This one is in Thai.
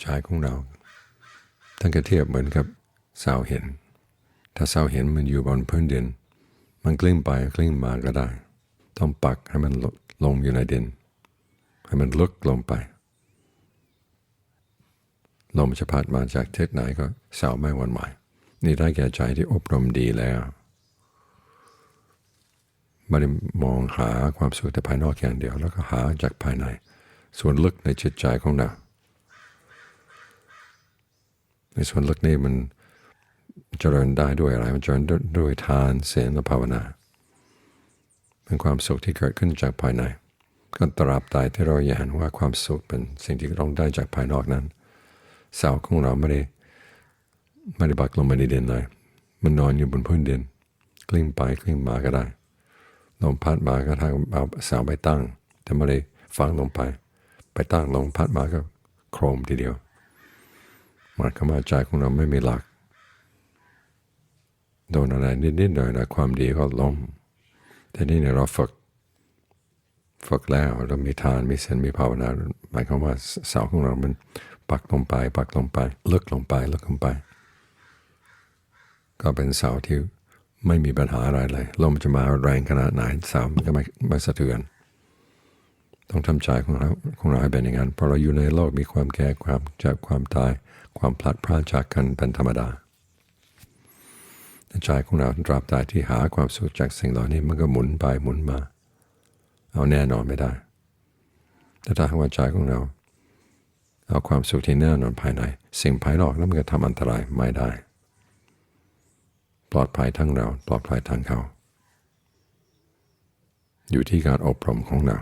ใจของเราท่านก็เทียบเหมือนกับเสาเห็น ถ้าเสาเห็นมันอยู่บนพื้นดิน มันกลิ้งไปกลิ้งมาก็ได้ ต้องปักให้มันลลงอยู่ในดิน ให้มันลึกลงไป ลมจะพัดมาจากทิศไหนก็เสาไม่หวันไหวนี่ได้แก่ใจที่อบรมดีแล้วไม่ได้มองหาความสุขแต่ภายนอกอย่างเดียว แล้วก็หาจากภายใน ส่วนลึกในจิตใจของเรา ในส่วนลึกนี้มันเจริญได้ด้วยอะไร มันเจริญด้วยทานเสียและภาวนาเป็นความสุขที่เกิดขึ้นจากภายใน ก็ตราบใดที่เราอยาเห็นว่าความสุขเป็นสิ่งที่เราได้จากภายนอกนั้น เสาของเราไม่ได้ไม่ได้บักลงมาในดินเลย มันนอนอยู่บนพื้นดิน กลิ้งไปกลิ้งมาก็ได้ลมพัดมาก็ทางเอาเสาไปตั้ง แต่ไม่ได้ฟังลงไป ไปตั้งลมพัดมาก็โครมทีเดียว หมายความว่าใจของเราไม่มีหลัก โดนอะไรนิดๆหน่อยๆความดีก็ล้ม แต่นี่เนี่ยเราฝึกฝึกแล้วเรามีทานมีเส้นมีภาวนาหมายความว่าเสาของเรา มันปักลงไป ปักลงไปลึกลงไปลึกลงไป ก็เป็นเสาที่ไม่มีปัญหาอะไรเลยลมจะมาแรงขนาดไหนเสามันก็ไม่ไม่สะเทือน ต้องทำใจของเราของเราให้เป็นอย่างนั้นเพราะเราอยู่ในโลกมีความแก่ความเจ็บความตาย ความพลัดพรากจากกันเป็นธรรมดาใจของเราตราบใดที่หาความสุขจากสิ่งเหล่านี้มันก็หมุนไปหมุนมา เอาแน่นอนไม่ได้ แต่ถ้าหากว่าใจของเราเอาความสุขที่แน่นอนภายใน สิ่งภายนอกแล้วมันก็ทำอันตรายไม่ได้ ปลอดภัยทั้งเราปลอดภัยทั้งเขา อยู่ที่การอบรมของเรา